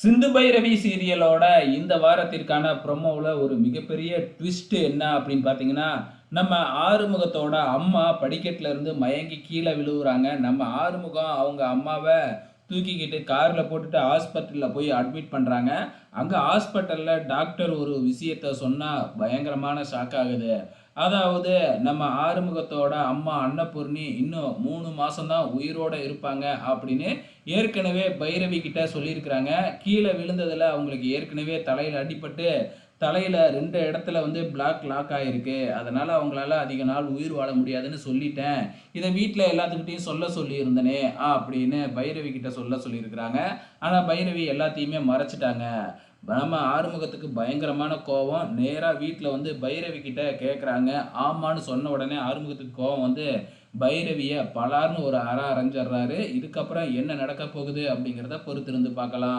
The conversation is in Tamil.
சிந்து பைரவி சீரியலோட இந்த வாரத்திற்கான ப்ரொமோவில் ஒரு மிகப்பெரிய ட்விஸ்ட் என்ன அப்படின்னு பார்த்தீங்கன்னா நம்ம ஆறுமுகத்தோட அம்மா படிக்கட்டில் இருந்து மயங்கி கீழே விழுவுறாங்க. நம்ம ஆறுமுகம் அவங்க அம்மாவை தூக்கிக்கிட்டு காரில் போட்டுட்டு ஹாஸ்பிட்டலில் போய் அட்மிட் பண்ணுறாங்க அங்கே ஹாஸ்பிட்டலில் டாக்டர் ஒரு விஷயத்த சொன்னால் பயங்கரமான ஷாக் ஆகுது. அதாவது நம்ம ஆறுமுகத்தோட அம்மா அன்னபூர்ணி இன்னும் மூணு மாதம்தான் உயிரோட இருப்பாங்க அப்படின்னு ஏற்கனவே பைரவி கிட்ட சொல்லியிருக்கிறாங்க. கீழே விழுந்ததில் அவங்களுக்கு ஏற்கனவே தலையில் அடிபட்டு தலையில் ரெண்டு இடத்துல வந்து பிளாக் லாக் ஆகிருக்கு அதனால் அவங்களால அதிக நாள் உயிர் வாழ முடியாதுன்னு சொல்லிட்டேன். இதை வீட்டில் எல்லாத்துக்கிட்டையும் சொல்ல சொல்லியிருந்தனே அப்படின்னு பைரவி கிட்ட சொல்ல சொல்லியிருக்கிறாங்க. ஆனால் பைரவி எல்லாத்தையுமே மறைச்சிட்டாங்க. நம்ம ஆறுமுகத்துக்கு பயங்கரமான கோவம். நேராக வீட்டில் வந்து பைரவி கிட்ட கேட்குறாங்க ஆமான்னு சொன்ன உடனே ஆறுமுகத்துக்கு கோவம் வந்து பைரவியை பலார்னு ஒரு அற அரைஞ்சிடுறாரு. இதுக்கப்புறம் என்ன நடக்க போகுது அப்படிங்கிறத பொறுத்திருந்து பார்க்கலாம்.